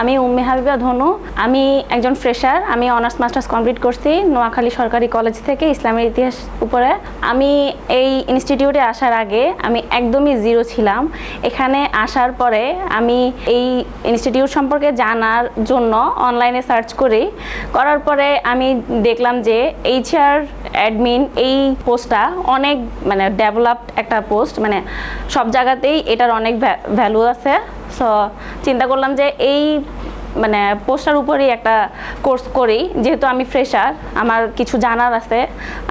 আমি উম্মি হাবিবা ধনু। আমি একজন ফ্রেশার আমি অনার্স মাস্টার্স কমপ্লিট করছি নোয়াখালী সরকারি কলেজ থেকে ইসলামের ইতিহাস উপরে। আমি এই ইনস্টিটিউটে আসার আগে আমি একদমই জিরো ছিলাম। এখানে আসার পরে আমি এই ইনস্টিটিউট সম্পর্কে জানার জন্য অনলাইনে সার্চ করি। করার পরে আমি দেখলাম যে এইচআর অ্যাডমিন এই পোস্টটা অনেক মানে ডেভেলপড একটা পোস্ট মানে সব জায়গাতেই এটার অনেক ভ্যালু আছে। সো চিন্তা করলাম যে এই মানে পোস্টার উপরেই একটা কোর্স করি। যেহেতু আমি ফ্রেশার আমার কিছু জানার আছে।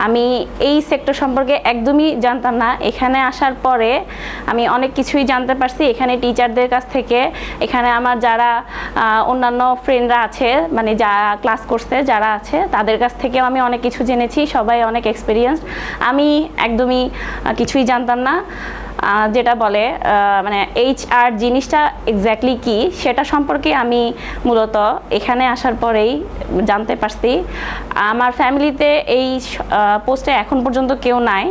আমি এই সেক্টর সম্পর্কে একদমই জানতাম না। এখানে আসার পরে আমি অনেক কিছুই জানতে পারছি। এখানে টিচারদের কাছ থেকে, এখানে আমার যারা অন্যান্য ফ্রেন্ডরা আছে মানে যারা ক্লাস করছে, যারা আছে, তাদের কাছ থেকেও আমি অনেক কিছু জেনেছি। সবাই অনেক এক্সপিরিয়েন্স আমি একদমই কিছুই জানতাম না। যেটা বলে মানে এইচ আর জিনিসটা এক্স্যাক্টলি কি, সেটা সম্পর্কে আমি মূলত এখানে আসার পরেই জানতে পারছি। আমার ফ্যামিলিতে এই পোস্টে এখন পর্যন্ত কেউ নাই।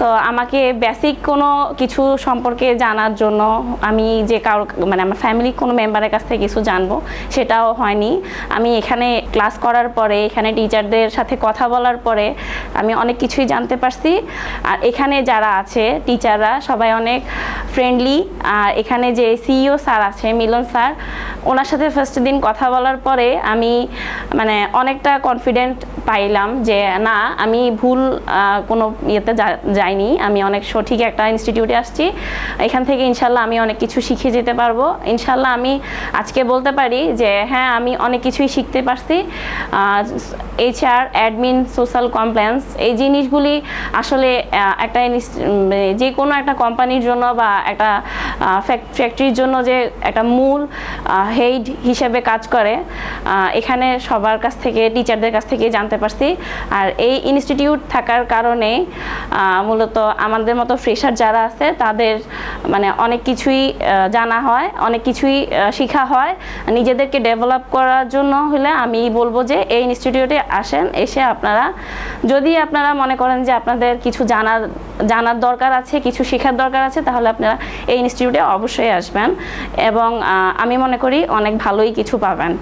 তো আমাকে বেসিক কোনো কিছু সম্পর্কে জানার জন্য আমি যে কারও মানে আমার ফ্যামিলি কোনো মেম্বারের কাছ থেকে কিছু জানব, সেটাও হয়নি। আমি এখানে ক্লাস করার পরে, এখানে টিচারদের সাথে কথা বলার পরে, আমি অনেক কিছুই জানতে পারছি। আর এখানে যারা আছে টিচাররা সবাই অনেক ফ্রেন্ডলি আর এখানে যে সিইও স্যার আছে, মিলন স্যার, ওনার সাথে ফার্স্ট দিন কথা বলার পরে আমি মানে অনেকটা কনফিডেন্ট পাইলাম যে না, আমি ভুল কোনো ইয়েতে যাইনি। আমি অনেক সঠিক একটা ইনস্টিটিউটে আসছি। এখান থেকে ইনশাল্লাহ আমি অনেক কিছু শিখে যেতে পারব। ইনশাল্লাহ আমি আজকে বলতে পারি যে হ্যাঁ আমি অনেক কিছুই শিখতে পারছি। এইচআর অ্যাডমিন সোশ্যাল কমপ্লেন্স এই জিনিসগুলি আসলে একটা যে কোনো একটা কোম্পানির জন্য বা একটা ফ্যাক্টরির জন্য যে একটা মূল হেড হিসেবে কাজ করে এখানে সবার কাছ থেকে টিচারদের কাছ থেকে জানতে পারছি। আর এই ইনস্টিটিউট থাকার কারণে মূলত আমাদের মতো ফ্রেশার যারা আছে, তাদের মানে অনেক কিছুই জানা হয়, অনেক কিছুই শেখা হয়। নিজেদেরকে ডেভেলপ করার জন্য হলে আমি বলব যে এই ইনস্টিটিউটে আসেন, এসে আপনারা, যদি আপনারা মনে করেন যে আপনাদের কিছু জানার জানার দরকার আছে, কিছু শেখার দরকার আছে, তাহলে আপনারা এই ইনস্টিটিউটে অবশ্যই আসবেন। এবং আমি মনে করি অনেক ভালোই কিছু পাবেন।